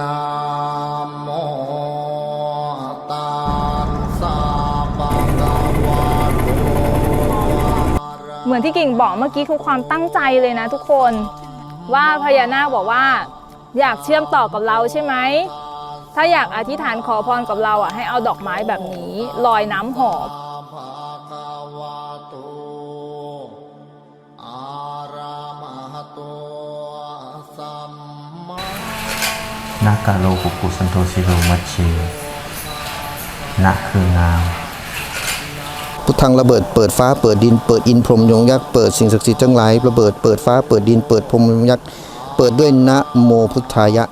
นะโมตัสสะภะคะวะโตเหมือนที่กิ่งบอกเมื่อกี้คือความตั้งใจเลยนะทุกคน ว่าพญานาคบอกว่า อยากเชื่อมต่อกับเราใช่ไหม ถ้าอยากอธิษฐานขอพรกับเราอะให้เอาดอกไม้แบบนี้ลอยน้ำหอม นากาโลกุกุสันโตสิโลมัชชีนะคืองามพุทธังระเบิดเปิดฟ้าเปิดดินเปิดอินพรมยงยักษ์เปิดสิ่งศักดิ์สิทธิ์ทั้งหลายระเบิดเปิดฟ้าเปิดดินเปิดพรมยงยักษ์เปิดด้วยนะโมพุทธายะ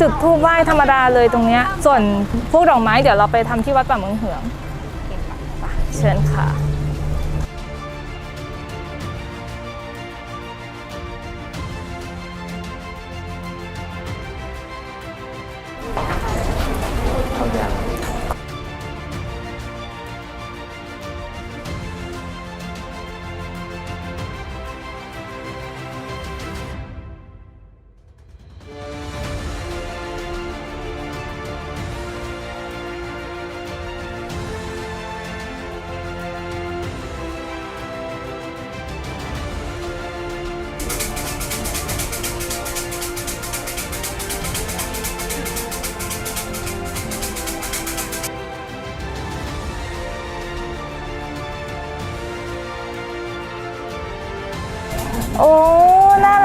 จุดธูปไหว้ธรรมดาเลยตรงเนี้ยส่วนพวกดอกไม้เดี๋ยวเราไปทำที่วัดป่าเมืองเหืองเชิญค่ะ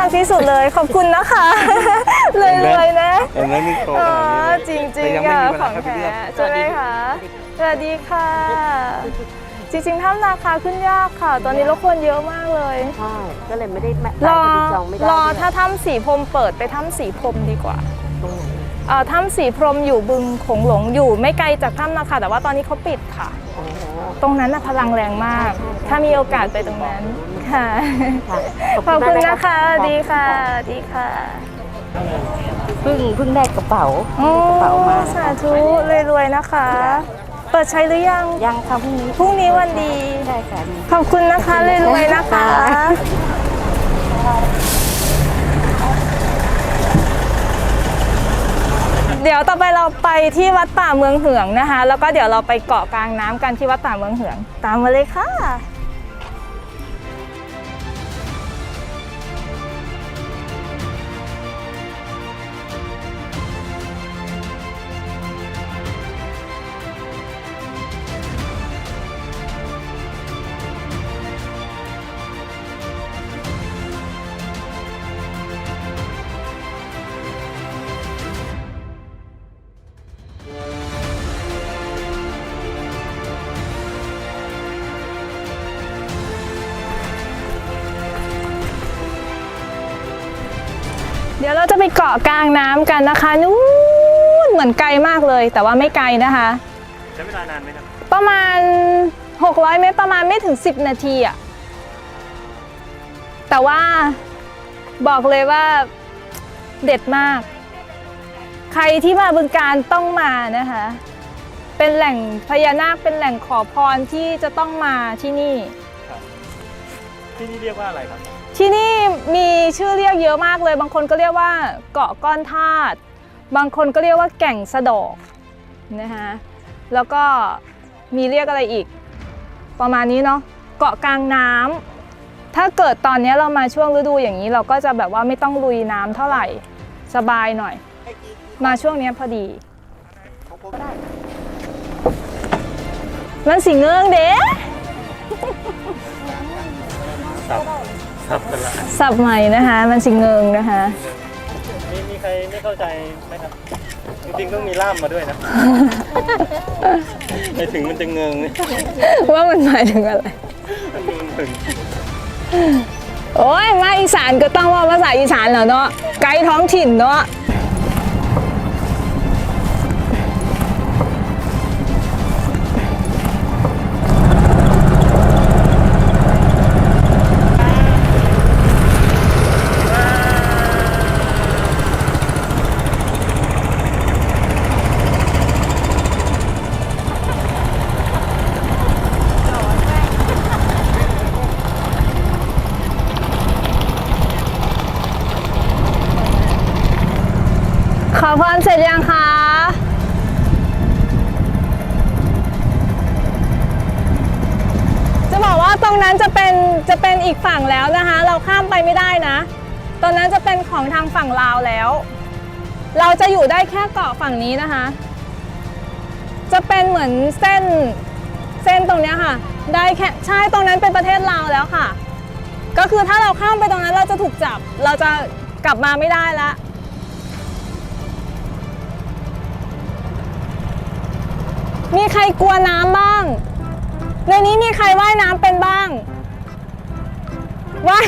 ารักที่สุดเลย ขอบคุณนะคะเลยเลยๆนะเห็นไหมมีโตอ๋อขนาดนี้จริงจริแต่งยังไม่ค่ะมีเวขลาองเข้าไปแท้เลือกใช่ไหมคะสวัสดีค่ะ จริงๆถ้ำนาคาขึ้นยากค่ะ ตอนนี้เราคนเยอะมากเลยใช่ก็เลยไม่ได้แม่รอพอดีจองไม่ได้รอด้วยถ้าถ้ำสีพรมเปิดไปถ้ำสีพรมดีกว่าตรงไหนเอ่อถ้ำสีพรมอยู่บึงโขงหลงอยู่ไม่ไกลจากถ้ำนาคาแต่ว่าตอนนี้เขาปิดค่ะโอ้โหตรงนั้นน่ะพลังแรงมาก ถ้ามีโอกาสไปตรงนั้น ค่ะ ค่ะขอบคุณมากนะคะสวัสดีค่ะสวัสดีค่ะเพิ่งเพิ่งได้กระเป๋าโอ้กระเป๋ามาสาธุรวยๆนะคะ เปิดใช้หรือยัง ยังค่ะพรุ่งนี้พรุ่งนี้วันดี ได้ค่ะดีขอบคุณนะคะรวยๆนะคะเดี๋ยวต่อไปเราไปที่วัดป่าเมืองเหืองนะคะ แล้วก็เดี๋ยวเราไปเกาะกลางน้ำกันที่วัดป่าเมืองเหือง ตามมาเลยค่ะ ดี๋ยวเราจะไปเกาะกลางน้ำกันนะคะนู้นเหมือนไกลมากเลย แต่ว่าไม่ไกลนะคะใช้เวลานานไหมครับประมาณ 600 เมตรประมาณไม่ถึง 10 นาทีอะแต่ว่าบอกเลยว่าเด็ดมาก ใครที่มาบึงการต้องมานะคะ เป็นแหล่งพญานาคเป็นแหล่งขอพรที่จะต้องมาที่นี่ที่นี่เรียกว่าอะไรครับ ที่นี่มีชื่อเรียกเยอะมากเลย บางคนก็เรียกว่าเกาะก้อนธาตุบางคนก็เรียกว่าแก่งสะดอกนะคะแล้วก็มีเรียกอะไรอีก ประมาณนี้เนาะเกาะกลางน้ำถ้าเกิดตอนนี้เรามาช่วงฤดูอย่างนี้ เราก็จะแบบว่าไม่ต้องลุยน้ำเท่าไหร่สบายหน่อย มาช่วงนี้พอดีมันสีเงื่องเด้ สับสับกันละสับใหม่นะคะ มันสีเงิงนะคะ มีมีใครไม่เข้าใจไหมครับ จริงๆต้องมีล่ามมาด้วยนะไปถึงมันจะเงงว่ามันหมายถึงอะไร มันดูมันถึงโอ้ยมาอีสานก็ต้องว่าภาษาอีสานเหรอเนาะไกด์ท้องถิ่นเนาะ เสร็จยังคะจะบอกว่าตรงนั้นจะเป็นจะเป็นอีกฝั่งแล้วนะคะ เราข้ามไปไม่ได้นะตรงนั้นจะเป็นของทางฝั่งลาวแล้ว เราจะอยู่ได้แค่เกาะฝั่งนี้นะคะ จะเป็นเหมือนเส้นเส้นตรงนี้ค่ะ ได้แค่ใช่ตรงนั้นเป็นประเทศลาวแล้วค่ะ ก็คือถ้าเราข้ามไปตรงนั้นเราจะถูกจับ เราจะกลับมาไม่ได้ละ มีใครกลัวน้ำบ้าง ในนี้มีใครว่ายน้ำเป็นบ้างว่าย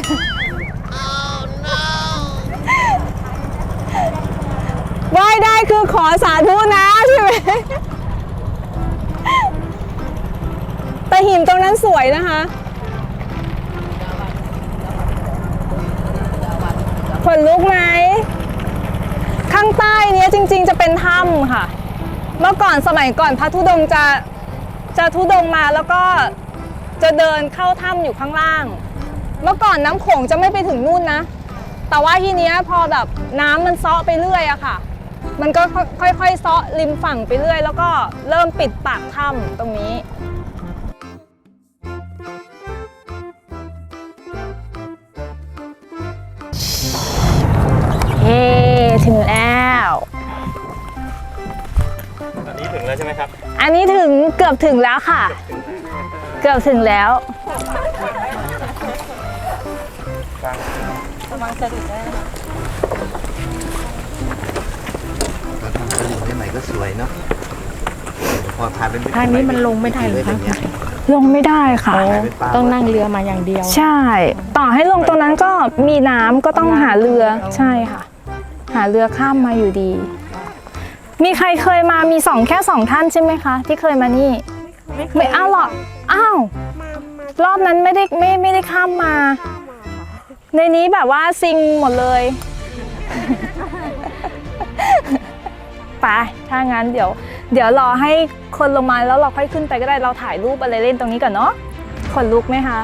ว่ายได้คือขอสาธุนะใช่ไหม แต่หินตรงนั้นสวยนะคะ ขนลุกไหม ข้างใต้เนี้ยจริง ๆ จะเป็นถ้ำค่ะ เมื่อก่อนสมัยก่อนพระธุดงค์จะจะธุดงค์มาแล้วก็จะเดินเข้าถ้ำอยู่ข้างล่าง เมื่อก่อนน้ำโขงจะไม่ไปถึงนู่นนะ แต่ว่าทีเนี้ยพอแบบน้ำมันเซาะไปเรื่อยอะค่ะ มันก็ค่อยๆเซาะริมฝั่งไปเรื่อย แล้วก็เริ่มปิดปากถ้ำตรงนี้ อันนี้ถึงเกือบถึงแล้วค่ะ เกือบถึงแล้วใหม่ก็สวยเนาะพอผ่านเป็นทางนี้มันลงไม่ได้เหรอคะลงไม่ได้ค่ะ ต้องนั่งเรือมาอย่างเดียว ใช่ ต่อให้ลงตรงนั้นก็มีน้ำก็ต้องหาเรือ ใช่ค่ะ หาเรือข้ามมาอยู่ดี มีใครเคยมามีสองแค่สองท่านใช่ไหมคะ ที่เคยมานี่ ไม่อ้าวหรออ้าวรอบนั้นไม่ได้ไม่ไม่ได้ข้ามมา ในนี้แบบว่าซิงหมดเลยไปถ้างั้นเดี๋ยว เดี๋ยวรอให้คนลงมาแล้วเราค่อยขึ้นไปก็ได้เราถ่ายรูปอะไรเล่นตรงนี้ก่อนเนาะขนลุกไหมคะ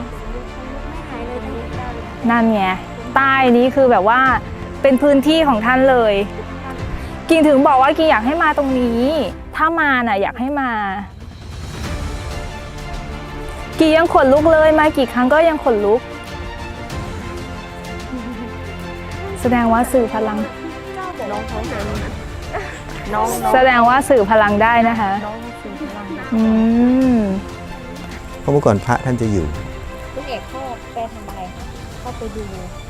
นั่นไงใต้นี้คือแบบว่าเป็นพื้นที่ของท่านเลย กิ่งถึงบอกว่ากิ่งอยากให้มาตรงนี้ ถ้ามาน่ะอยากให้มา กี่ยังขนลุกเลยมากี่ครั้งก็ยังขนลุก แสดงว่าสื่อพลัง น้องเขาหาน้องน้องแสดงว่าสื่อพลังได้นะคะ น้องสื่อพลังนะอืม เพราะเมื่อก่อนพระท่านจะอยู่คุณเอกเข้าไปทำอะไรคะเข้าไปดู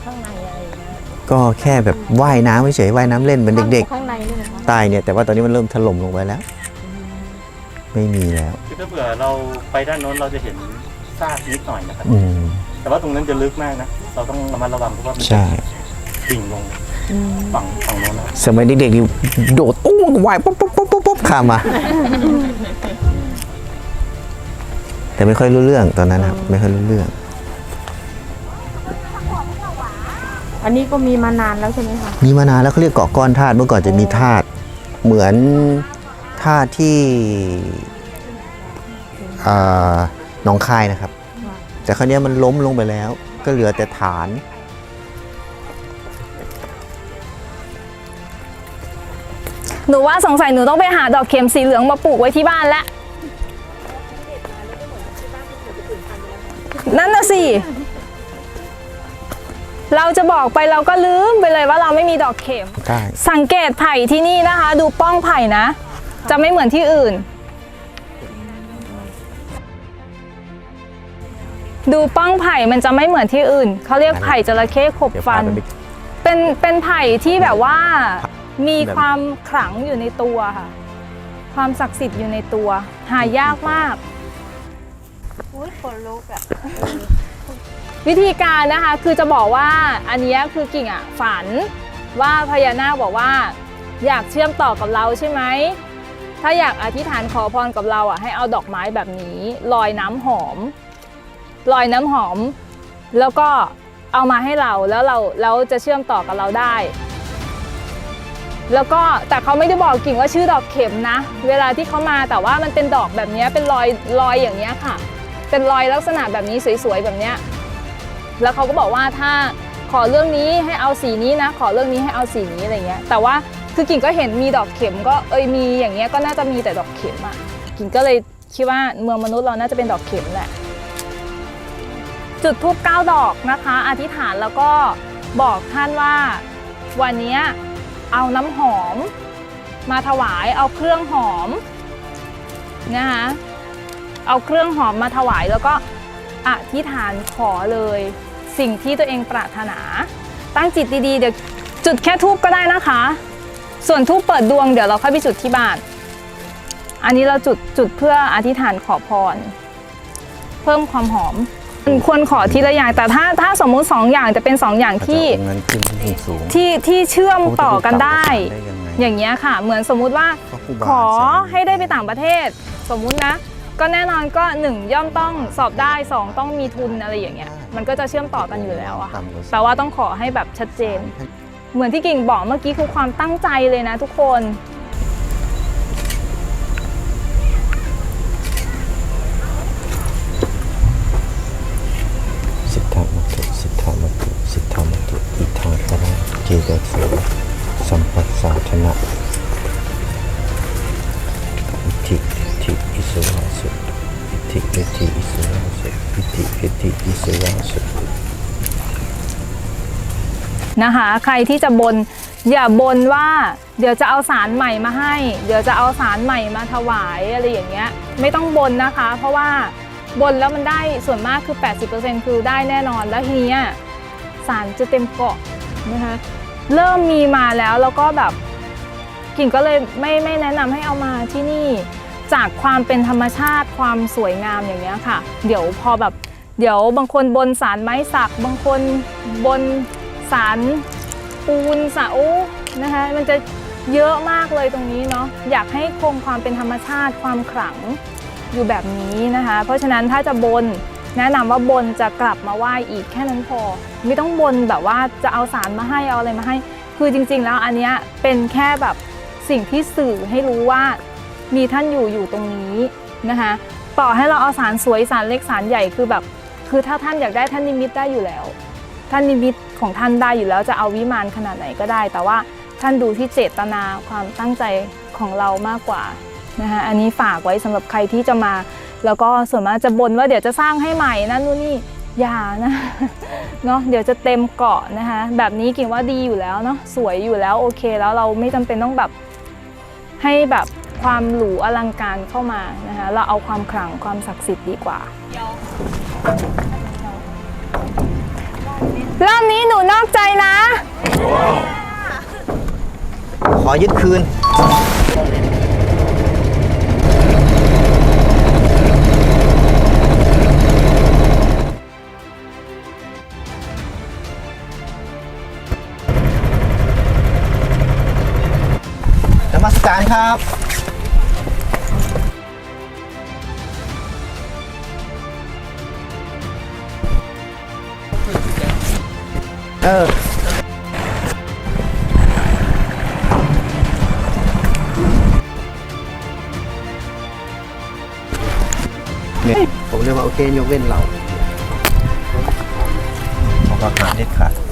ข้างในอะไรอย่างเงี้ย ก็แค่แบบว่ายน้ำเฉยๆว่ายน้ำเล่นเหมือนเด็กข้างในนี่นะคะๆ ตายเนี่ย แต่ว่าตอนนี้มันเริ่มถล่มลงไปแล้ว ไม่มีแล้ว คือถ้าเผื่อเราไปด้านโน้นเราจะเห็นซากนิดหน่อยนะครับ อืม แต่ว่าตรงนั้นจะลึกมากนะ เราต้องระมัดระวังเพราะว่ามันใช่ ดิ่งลงฝั่งฝั่งโน้นนะสมัยเด็กๆนี่โดดตุ้งว่ายปุ๊บปุ๊บปุ๊บปุ๊บปุ๊บข้ามมา แต่ไม่ค่อยรู้เรื่องตอนนั้นครับไม่ค่อยรู้เรื่อง อันนี้ก็มีมานานแล้วใช่ไหมคะ มีมานานแล้วเขาเรียกเกาะก้อนธาตุเมื่อก่อนจะมีธาตุเหมือนธาตุที่อ่าหนองคายนะครับ แต่คราวเนี้ยมันล้มลงไปแล้ว ก็เหลือแต่ฐาน หนูว่าสงสัยหนูต้องไปหาดอกเข็มสีเหลืองมาปลูกไว้ที่บ้านแล้วนั่นน่ะสิ เราจะบอกไปเราก็ลืมไปเลยว่าเราไม่มีดอกเข็มได้สังเกตไผ่ที่นี่นะคะ ดูป้องไผ่นะ จะไม่เหมือนที่อื่น ดูป้องไผ่มันจะไม่เหมือนที่อื่น เขาเรียกไผ่จระเข้ขบเดี๋ยวฟัพาน ไปเป็นเป็นไผ่ที่แบบว่ามีแบบ ความขลังอยู่ในตัวค่ะ ความศักดิ์สิทธิ์อยู่ในตัว หายากมาก อุ้ยคนลุกอะ วิธีการนะคะคือจะบอกว่าอันนี้คือกิ่งอะฝันว่าพญานาคบอกว่า อยากเชื่อมต่อกับเราใช่ไหมถ้าอยากอธิษฐานขอพรกับเราอะให้เอาดอกไม้แบบนี้ลอยน้ำหอมลอยน้ำหอม แล้วก็เอามาให้เราแล้วเราแล้วจะเชื่อมต่อกับเราได้ แล้วก็แต่เขาไม่ได้บอกกิ่งว่าชื่อดอกเข็มนะ เวลาที่เขามาแต่ว่ามันเป็นดอกแบบนี้เป็นรอยรอยอย่างนี้ค่ะ เป็นรอยลักษณะแบบนี้สวยๆแบบเนี้ย แล้วเขาก็บอกว่าถ้าขอเรื่องนี้ให้เอาสีนี้นะ ขอเรื่องนี้ให้เอาสีนี้อะไรเงี้ย แต่ว่าคือกิ่งก็เห็นมีดอกเข็มก็เอยมีอย่างเงี้ยก็น่าจะมีแต่ดอกเข็มอะกิ่งก็เลยคิดว่าเมืองมนุษย์เราน่าจะเป็นดอกเข็มแหละ จุดทูบเก้าดอกนะคะ อธิษฐานแล้วก็บอกท่านว่าวันนี้เอาน้ำหอม มาถวายเอาเครื่องหอมนะคะเอาเครื่องหอมมาถวายแล้วก็ อธิษฐานขอเลย สิ่งที่ตัวเองปรารถนา ตั้งจิตดีๆ เดี๋ยวจุดแค่ทูบก็ได้นะคะ ส่วนทูบเปิดดวงเดี๋ยวเราค่อยไปจุดที่บ้าน อันนี้เราจุดจุดเพื่ออธิษฐานขอพร เพิ่มความหอมควรขอทีละอย่างแต่ถ้าถ้าสมมุติสองอย่างจะเป็นสองอย่างที่อาจจะเอาองค์นั้นขึ้นที่สูง ที่ที่เชื่อมต่อกันได้ ได้ยังไงอย่างเงี้ยค่ะ เหมือนสมมุติว่าเพราะครูบาขออาจารย์ ให้ได้ไปต่างประเทศ สมมุตินะ ก็แน่นอนก็ 1 ย่อมต้องสอบได้ 2 ต้องมีทุนอะไรอย่างเงี้ยมันก็จะเชื่อมต่อกันอยู่แล้วอะค่ะต่ำกว่าแต่ว่าต้องขอให้แบบชัดเจน เหมือนที่กิ่งบอกเมื่อกี้คือความตั้งใจเลยนะทุกคนสิทธามัตุสิทธามัตุสิทธามัตุอิทาคาระเจตโสสัมปัสสาธนะอิทิอิทิอิสวา สุอิทิอิอิสวาสุอิทิอิทิอิสวาสุนะคะ ใครที่จะบนอย่าบนว่า เดี๋ยวจะเอาสารใหม่มาให้ เดี๋ยวจะเอาสารใหม่มาถวายอะไรอย่างเงี้ยไม่ต้องบนนะคะ เพราะว่าบนแล้วมันได้ส่วนมากคือ 80%คือได้แน่นอนแล้วทีเนี้ยสารจะเต็มเกาะนะคะเริ่มมีมาแล้วแล้วก็แบบกิ่งก็เลยไม่ไม่แนะนำให้เอามาที่นี่ จากความเป็นธรรมชาติความสวยงามอย่างเงี้ยค่ะ เดี๋ยวพอแบบเดี๋ยวบางคนบนสารไม้สัก บางคนบนสารปูนสาอ้นะคะมันจะเยอะมากเลยตรงนี้เนาะอยากให้คงความเป็นธรรมชาติความขลังอยู่แบบนี้นะคะ เพราะฉะนั้นถ้าจะบนแนะนำว่าบนจะกลับมาไหว้อีกแค่นั้นพอ ไม่ต้องบนแบบว่าจะเอาสารมาให้เอาอะไรมาให้ คือจริง ๆ แล้วอันเนี้ยเป็นแค่แบบสิ่งที่สื่อให้รู้ว่า มีท่านอยู่อยู่ตรงนี้นะคะต่อให้เราเอาสารสวยสารเล็กสารใหญ่คือแบบ คือถ้าท่านอยากได้ท่านนิมิตได้อยู่แล้ว ท่านนิมิตของท่านได้อยู่แล้วจะเอาวิมานขนาดไหนก็ได้ แต่ว่าท่านดูที่เจตนาความตั้งใจของเรามากกว่านะคะอันนี้ฝากไว้สำหรับใครที่จะมา แล้วก็ส่วนมากจะบ่นว่าเดี๋ยวจะสร้างให้ใหม่นั่นนู่นนี่อย่านะเนาะเดี๋ยวจะเต็มเกาะนะคะแบบนี้กิ่งว่าดีอยู่แล้วเนาะสวยอยู่แล้วโอเคแล้วเราไม่จำเป็นต้องแบบให้แบบ ความหรูอลังการเข้ามานะคะเราเอาความขลังความศักดิ์สิทธิ์ดีกว่ารอบนี้หนูนอกใจนะ ขอยึดคืน นมัสการครับ เออ เนี่ยผมเรียกว่าโอเคยกเว้นเราขอประกาศเด็ดขาด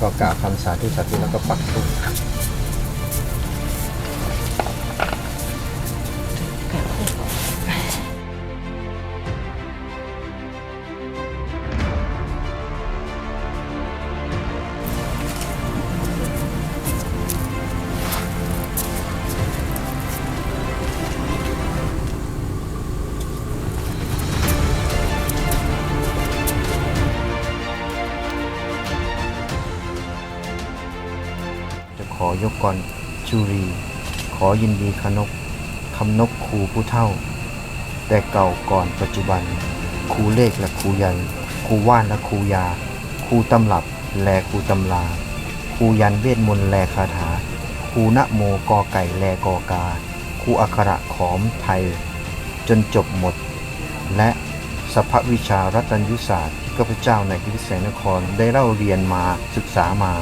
ก็กล่าวคำสาธุสาธุแล้วก็ปักธูป ยกกรจุรี ขอยินดีขนกคำนกครูผู้เท่า แต่เก่าก่อนปัจจุบันครูเลขและครูยันครูว่านและครูยาครูตำรับแลครูตำลาครูยันเวทมนต์แลคาถาครูนโมกอไก่แลกอกาครูอักขระขอมไทย จนจบหมด และสัพวิชารัตนยุศาสตร์ที่ข้าพเจ้าในพิพิธแสนครได้เล่าเรียนมาศึกษามา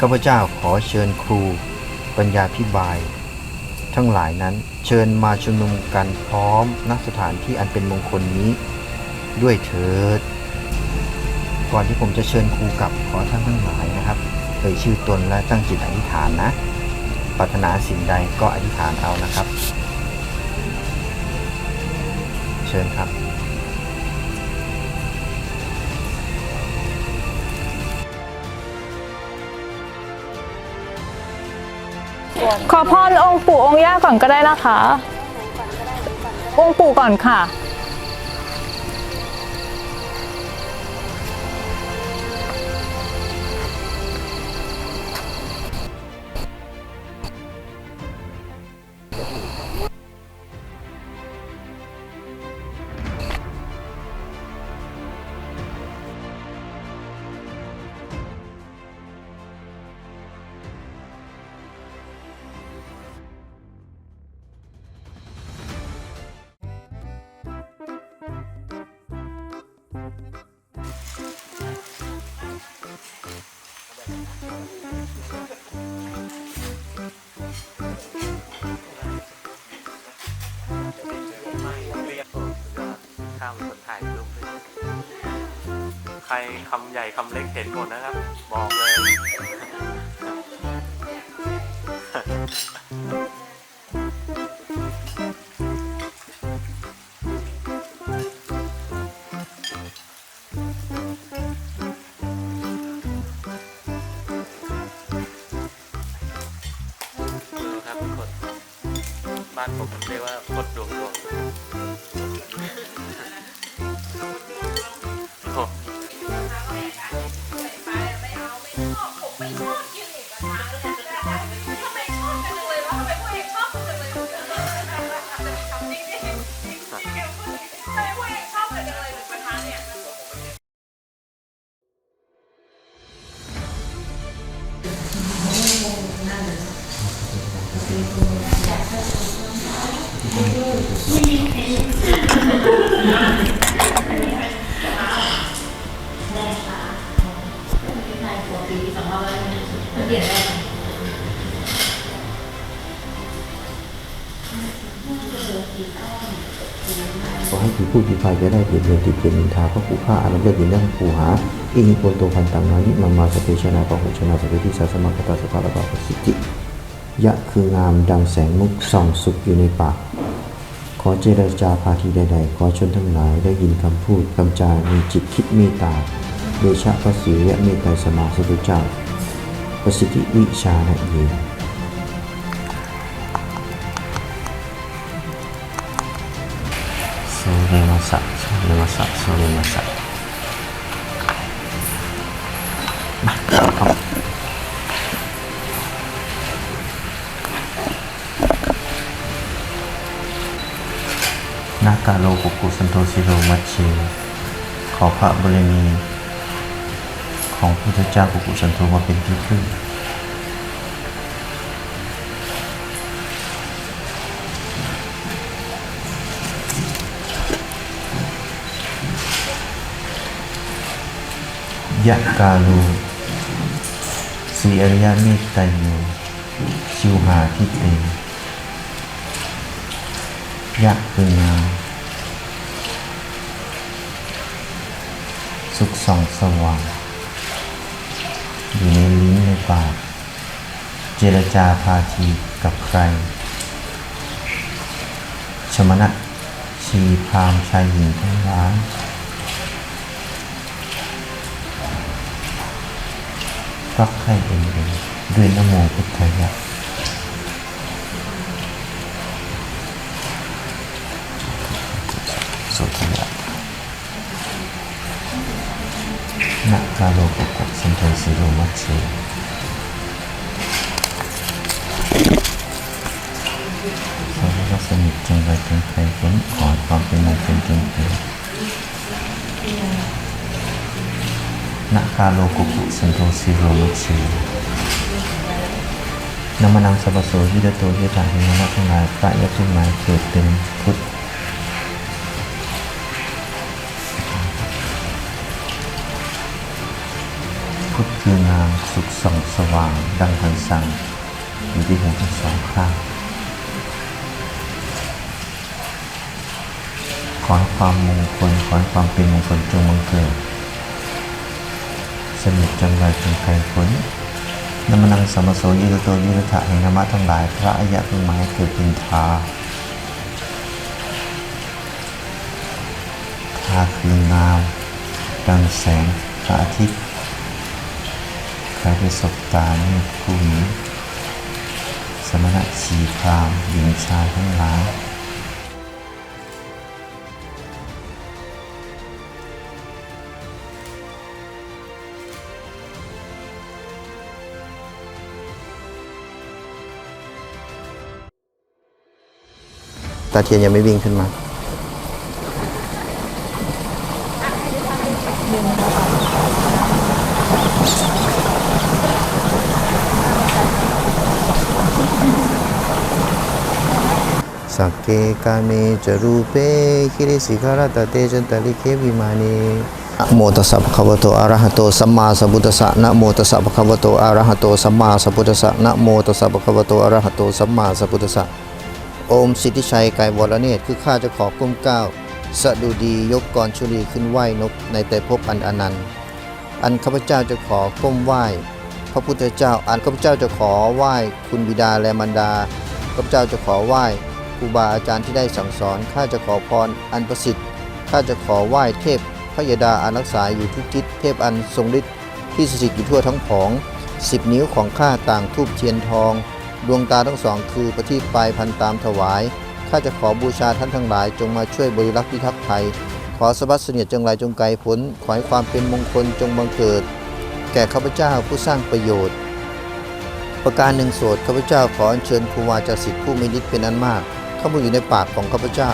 ข้าพเจ้าขอเชิญครู ปัญญาพิบาย ทั้งหลายนั้นเชิญมาชุมนุมกันพร้อมณสถานที่อันเป็นมงคลนี้ ด้วยเถิด ก่อนที่ผมจะเชิญครูกลับขอท่านทั้งหลายนะครับเอ่ยชื่อตนและตั้งจิตอธิษฐานนะปรารถนาสิ่งใดก็อธิษฐานเอานะครับ เชิญครับ ขอพรองค์ปู่องค์ย่าก่อนก็ได้นะคะ องค์ปู่ก่อนค่ะ ใครคำใหญ่คำเล็กเห็นหมดนะครับ บอกเลย ผีผู้ผีพายจะได้เถิดเถิดติดเตียนนินทาพระผู้ฆ่าอารมณ์เลือดดินได้ผู้หาอินิโกนโตพันตังนานิมามาสเปชนาปะหุชนาสเปติสาสมัคตาสภาระบาปสิทธิยะคืองามดังแสงมุกส่องสุขอยู่ในปากขอเจรจาพาทีใดๆ ขอชนทั้งหลายได้ยินคำพูดคำจามีจิตคิดเมตตาโดยชะพระศรีและเมตตาสมาสุเจ้าประสิทธิวิชานะเย สะโซเมาสะโซเมาสะมาครับนากาโลกุกุสันโตสิโรมัชเชขอพระบรมีของพระเจ้ากุกุสันโธมาเป็นที่พึ่ง ยะกาลูสีอริยเมตไตโยชิวหาทิเตยะคืองาสุขส่องสว่าง อยู่ในลิงในปาก เจรจาพาทีกับใคร ชมนะชีพามชายหญิงทั้งหลาย รักใครเองเองด้วยนโมพุทธายะสุขียะนะกกาโลกกะสันโทสิโรมัชเชสารวัสนิทจงไรเป็นใครผลขอความเป็นมงคลจงเกิด นะกาโลกุกุสันโทสิโรมัชเชนามนังสัพโสยิดโตยิตาหินะทั้งหลายพระยะทุหมายเกิดเป็นพุทธพุทธคืองามสุขส่องสว่าง ดังพันสังอยู่ที่หูทั้งสองข้างขอให้ความมงคลขอให้ความเป็นมงคลจงบังเกิด สนิทจังไรจงไกลผลนามนังสมโสยิรโตยิรถะแห่งธรรมะทั้งหลาย พระอายะเป็นหมายเกิดป็นทาทาคืองามดังแสงพระอาทิตย์ใครได้สบตาเนี่ยผู้นี้สมณะชีพรามหญิงชายทั้งหลาย ตาเทียนยังไม่วิ่งขึ้นมาสักเกกาเมจรูเปคิริสิกาลตเตจันตลิเควิมานีนะโมตัสสะภะคะวะโตอะระหะโตสัมมาสัมพุทธัสสะนะโมตัสสะภะคะวะโตอะระหะโตสัมมาสัมพุทธัสสะนะโมตัสสะภะคะวะโตอะระหะโตสัมมาสัมพุทธัสสะ โอมสิทธิชัยไกรวรเนตรคือข้าจะขอก้มก้าวสะดุดียกกรชุลีขึ้นไหว้นกในแต่ภพอันอนันต์ อันข้าพเจ้าจะขอก้มไหว้พระพุทธเจ้า อันข้าพเจ้าจะขอไหว้คุณบิดาและมารดาข้าพเจ้าจะขอไหว้ครูบาอาจารย์ที่ได้สั่งสอนข้าจะขอพรอันประสิทธิ์ข้าจะขอไหว้เทพพระยดาอารักษาอยู่ทุกทิศเทพอันทรงฤทธิ์ที่สถิตอยู่ทั่วทั้งผองสิบนิ้วของข้าต่างทูบเทียนทอง ดวงตาทั้งสองคือประทีปปลายพันตามถวาย ข้าจะขอบูชาท่านทั้งหลายจงมาช่วยบริรักษ์พิทักษ์ไทย ขอสวัสดิ์เสนียดจงไรจงไกลผล ขอให้ความเป็นมงคลจงบังเกิด แก่ข้าพเจ้าผู้สร้างประโยชน์ ประการหนึ่งโสดข้าพเจ้าขออัญเชิญครูวาจาสิทธิผู้มีฤทธิ์เป็นอันมาก เข้ามาอยู่ในปากของข้าพเจ้า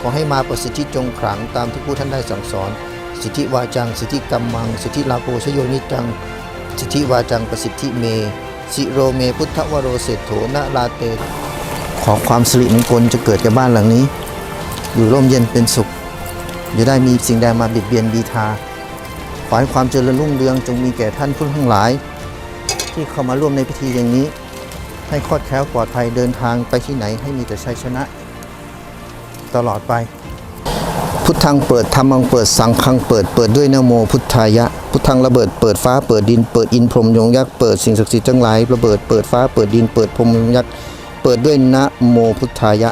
ขอให้มาประสิทธิจงขลังตามที่ผู้ท่านได้สั่งสอน สิทธิวาจัง สิทธิกรรมัง สิทธิลาโภชโยนิจัง สิทธิวาจังประสิทธิเม สิโรเมพุทธวโรเศรษโถนะลาเต ขอความสิริมงคลจะเกิดแก่บ้านหลังนี้ อยู่ร่มเย็นเป็นสุข อย่าได้มีสิ่งใดมาบิดเบียนบีทา ขอให้ความเจริญรุ่งเรืองจงมีแก่ท่านผู้ทั้งหลาย ที่เข้ามาร่วมในพิธีอย่างนี้ ให้คลอดแคล้วปลอดภัยเดินทางไปที่ไหนให้มีแต่ชัยชนะ ตลอดไป พุทธังเปิดธรรมังเปิดสังฆังเปิดเปิดด้วยนะโมพุทธายะ พุทธังระเบิดเปิดฟ้าเปิดดินเปิดอินพรหมยงยักษ์เปิดสิ่งศักดิ์สิทธิ์ทั้งหลายระเบิดเปิดฟ้าเปิดดินเปิดพรหมยงยักษ์เปิดด้วยนะโมพุทธายะ